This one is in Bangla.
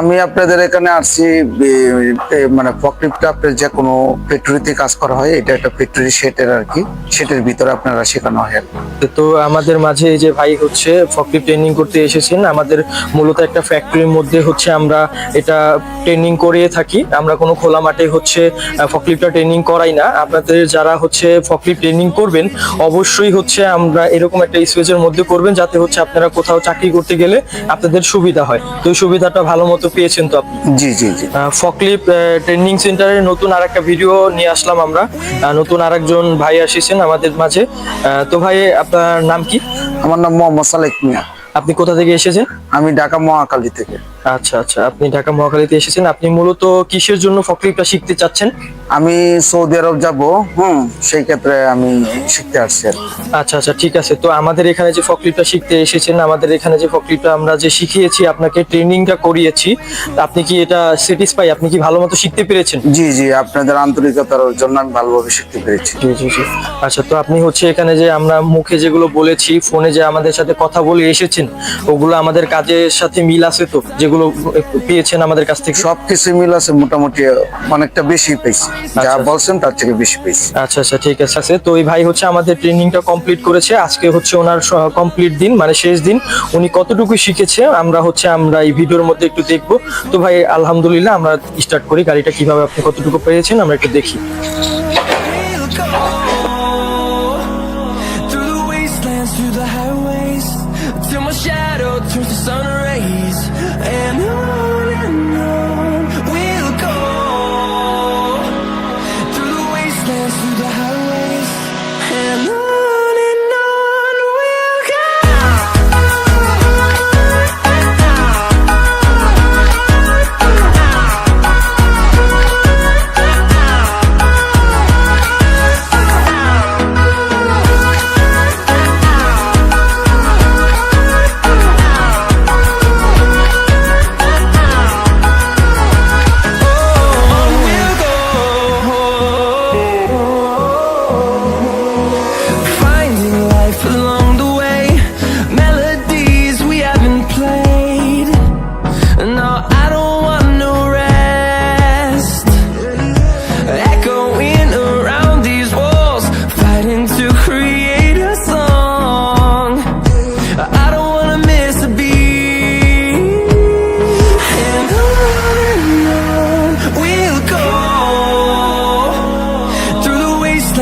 আমি আপনাদের এখানে আসছি মানে ফকলিফটা আপনার যে কোনো ফ্যাক্টরিতে কাজ করা হয়, এটা একটা ফ্যাক্টরি সেটের আর কি, সেটের ভিতরে আপনারা শেখানো হয়। তো আমাদের মাঝে যে ভাই হচ্ছে ফকলি ট্রেনিং করতে এসেছেন, আমাদের মূলত একটা ফ্যাক্টরির মধ্যে হচ্ছে আমরা এটা ট্রেনিং করিয়ে থাকি। আমরা কোনো খোলা মাঠে হচ্ছে ফকলিফটা ট্রেনিং করাই না। আপনাদের যারা হচ্ছে ফকলিফ ট্রেনিং করবেন, অবশ্যই হচ্ছে আমরা এরকম একটা স্পেসের মধ্যে করবেন, যাতে হচ্ছে আপনারা কোথাও চাকরি করতে গেলে আপনাদের সুবিধা হয়। তো সুবিধাটা ভালো মতো পেয়েছেন তো আপনি? জি জি জি। ফকলিপ ট্রেনিং সেন্টারে নতুন আর একটা ভিডিও নিয়ে আসলাম আমরা। নতুন আরেকজন ভাই আসিছেন আমাদের মাঝে। তো ভাই আপনার নাম কি? আমার নাম মোহাম্মদ সালেক মিয়া। আপনি কোথা থেকে এসেছেন? আমি ঢাকা মহাকালী থেকে। আচ্ছা আচ্ছা। আপনি ঢাকা মহাকালীতে এসেছেন। আপনি মূলত কিসের জন্য ফকলিপটা শিখতে চাচ্ছেন? আমি সৌদি আরব যাব হুম সেই ক্ষেত্রে আমি শিখতে আসছি। আচ্ছা আচ্ছা ঠিক আছে। তো আমাদের এখানে যে ফকলিপটা শিখতে এসেছেন আমাদের এখানে যে ফকলিপটা আমরা যে শিখিয়েছি আপনাকে ট্রেনিংটা করিয়েছি আপনি কি এটা স্যাটিসফাই আপনি কি ভালো মতো শিখতে পেরেছেন? জি জি আপনাদের আন্তরিকতার জন্য আমি ভালোভাবে শিখতে পেরেছি। জি জি জি। আচ্ছা তো আপনি হচ্ছে এখানে যে আমরা মুখে যেগুলো বলেছি ফোনে যে আমাদের সাথে কথা বলে এসেছেন ওগুলো আমাদের কাজের সাথে মিল আছে তো? যেগুলো পেয়েছেন আমাদের কাছ থেকে? সবকিছু মিল আছে মোটামুটি অনেকটা বেশি পেয়েছি। যা আচ্ছা। বলছেন তার থেকে বেশি পেয়েছি। আচ্ছা আচ্ছা ঠিক আছে আছে তো এই ভাই হচ্ছে আমাদের ট্রেনিংটা কমপ্লিট করেছে। আজকে হচ্ছে ওনার কমপ্লিট দিন মানে শেষ দিন। উনি কতটুকু শিখেছে আমরা হচ্ছে আমরা এই ভিডিওর মধ্যে একটু দেখব। তো ভাই আলহামদুলিল্লাহ আমরা স্টার্ট করি। গাড়িটা কীভাবে আপনি কতটুকু পেয়েছেন আমরা একটু দেখি। Till my shadow turns to sun rays,